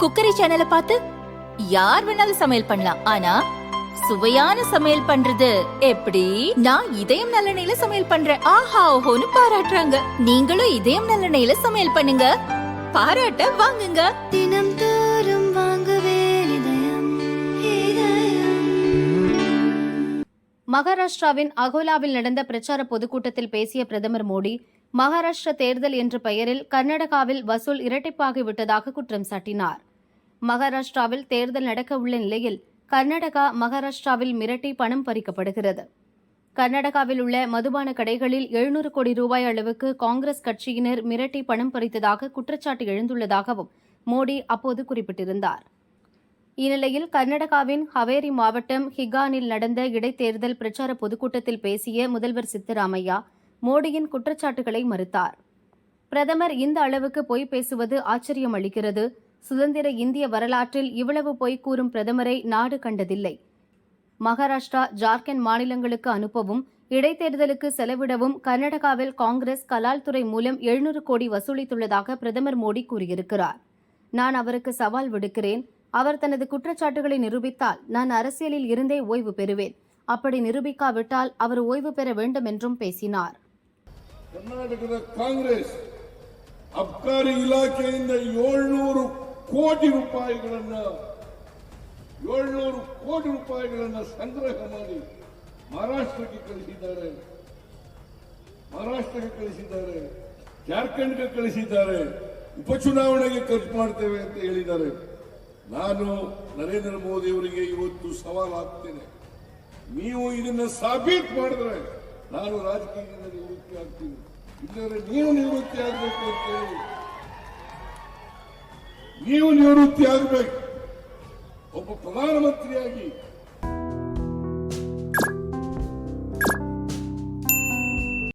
Cookery சேனலை பார்த்து யார் வேணாலும் சமையல் பண்ணலாம். ஆனா சுவையான சமையல் பண்றது எப்படி? நான் இதயம் நல்லெண்ணெயில சமையல் பண்றேன். ஆஹா ஓஹோன்னு பாராட்டுறாங்க. நீங்களும் இதயம் நல்லெண்ணெயில சமையல் பண்ணுங்க. பாராட்ட வாங்குங்க. தினம் தோறும் வாங்குவே மகாராஷ்டிராவின் அகோலாவில் நடந்த பிரச்சார பொதுக்கூட்டத்தில் பேசிய பிரதமர் மோடி மகாராஷ்டிர தேர்தல் என்ற பெயரில் கர்நாடகாவில் வசூல் இரட்டிப்பாகிவிட்டதாக குற்றம் சாட்டினார். மகாராஷ்டிராவில் தேர்தல் நடக்க உள்ள நிலையில் கர்நாடகா மகாராஷ்டிராவில் மிரட்டி பணம் பறிக்கப்படுகிறது. கர்நாடகாவில் உள்ள மதுபான கடைகளில் எழுநூறு கோடி ரூபாய் அளவுக்கு காங்கிரஸ் கட்சியினர் மிரட்டி பணம் பறித்ததாக குற்றச்சாட்டு எழுந்துள்ளதாகவும் மோடி அப்போது குறிப்பிட்டிருந்தார். இந்நிலையில் கர்நாடகாவின் ஹவேரி மாவட்டம் ஹிகானில் நடந்த இடைத்தேர்தல் பிரச்சார பொதுக்கூட்டத்தில் பேசிய முதல்வர் சித்தராமையா மோடியின் குற்றச்சாட்டுகளை மறுத்தார். பிரதமர் இந்த அளவுக்கு பொய் பேசுவது ஆச்சரியம் அளிக்கிறது. சுதந்திர இந்திய வரலாற்றில் இவ்வளவு பொய் கூறும் பிரதமரை நாடு கண்டதில்லை மகாராஷ்டிரா ஜார்க்கண்ட் மாநிலங்களுக்கு அனுப்பவும் இடைத்தேர்தலுக்கு செலவிடவும் கர்நாடகாவில் காங்கிரஸ் கலால் துறை மூலம் எழுநூறு கோடி வசூலித்துள்ளதாக பிரதமர் மோடி கூறியிருக்கிறார் நான் அவருக்கு சவால் விடுக்கிறேன் அவர் தனது குற்றச்சாட்டுகளை நிரூபித்தால் நான் அரசியலில் இருந்தே ஓய்வு பெறுவேன் அப்படி நிரூபிக்காவிட்டால் அவர் ஓய்வு பெற வேண்டும் என்றும் பேசினார் ಕರ್ನಾಟಕದ ಕಾಂಗ್ರೆಸ್ ಅಬ್ಕಾರಿ ಇಲಾಖೆಯಿಂದ ಏಳ್ನೂರು ಕೋಟಿ ರೂಪಾಯಿಗಳನ್ನ, ಏಳ್ನೂರು ಕೋಟಿ ರೂಪಾಯಿಗಳನ್ನ ಸಂಗ್ರಹ ಮಾಡಿ ಮಹಾರಾಷ್ಟ್ರಕ್ಕೆ ಕಳಿಸಿದ್ದಾರೆ. ಮಹಾರಾಷ್ಟ್ರಕ್ಕೆ ಕಳಿಸಿದ್ದಾರೆ. ಜಾರ್ಖಂಡ್ಗೆ ಕಳಿಸಿದ್ದಾರೆ. ಉಪಚುನಾವಣೆಗೆ ಖರ್ಚು ಮಾಡ್ತೇವೆ ಅಂತ ಹೇಳಿದ್ದಾರೆ. ನಾನು ನರೇಂದ್ರ ಮೋದಿ ಅವರಿಗೆ ಇವತ್ತು ಸವಾಲು ಹಾಕ್ತೇನೆ. ನೀವು ಇದನ್ನ ಸಾಬೀತು ಮಾಡಿದ್ರೆ ನಾನು ರಾಜಕೀಯದಿಂದ ನಿವೃತ್ತಿ ಆಗ್ತೀನಿ. ಇಲ್ಲದ್ರೆ ನೀವು ನಿವೃತ್ತಿ ಆಗ್ಬೇಕು ಅಂತೇಳಿ ನೀವು ನಿವೃತ್ತಿ ಆಗಬೇಕು ಒಬ್ಬ ಪ್ರಧಾನಮಂತ್ರಿಯಾಗಿ